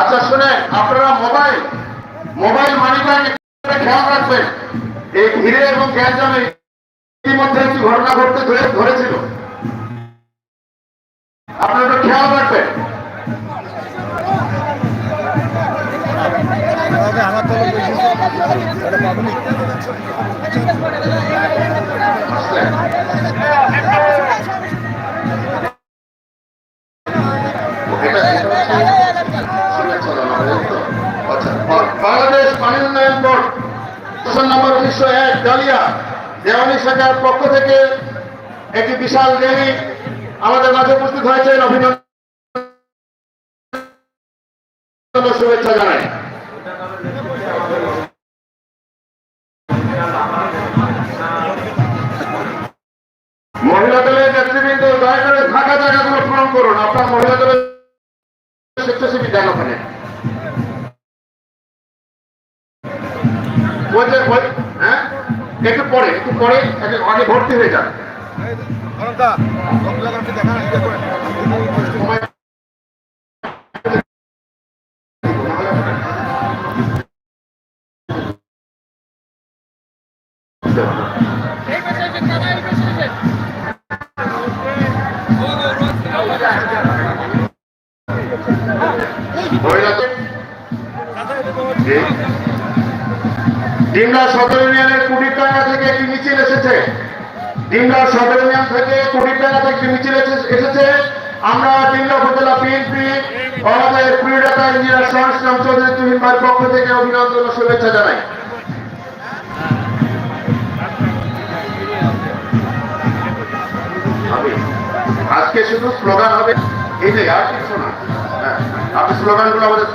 আচ্ছা শুনে আপনারা মোবাইল মোবাইল মানি খেয়াল রাখবেন। এই ভিড়ে এবং গ্যাঞ্জামে ইতিমধ্যে একটি ঘটনা ঘটতে ধরেছিল। আপনারা খেয়াল রাখবেন। এটা আচ্ছা, বাংলাদেশ পানি উন্নয়ন বোর্ড নম্বর উনিশশো এক দেওয়ানি পক্ষ থেকে একটি বিশাল র্যালি আমাদের মাঝে উপস্থিত অভিনন্দন শুভেচ্ছা জানাই। মহিলা দলের নেতৃবৃন্দ দয়া করে জায়গাগুলো পূরণ করুন। আপনার মহিলা দলের স্বেচ্ছাসেবী যান ওখানে। ওই যে হ্যাঁ? একটু পরে একটু পরে আগে- ভর্তি হয়ে যান অনন্তা ডিমলা সদর ইউনিয়নের কুটিরডাঙ্গা থেকে একটি মিছিল এসেছে। ডিমলা সদর ইউনিয়ন থেকে কুটিরডাঙ্গা থেকে একটি মিছিল এসেছে। আমরা ডিমলা উপজেলা বিএনপি আমাদের প্রিয় ইঞ্জিনিয়ার চৌধুরী তুহিন ভাইয়ের পক্ষ থেকে অভিনন্দন ও শুভেচ্ছা জানাই। আজকে শুধু স্লোগান হবে এই যে আর কিছু না। হ্যাঁ, আপনি স্লোগানগুলো আমাদের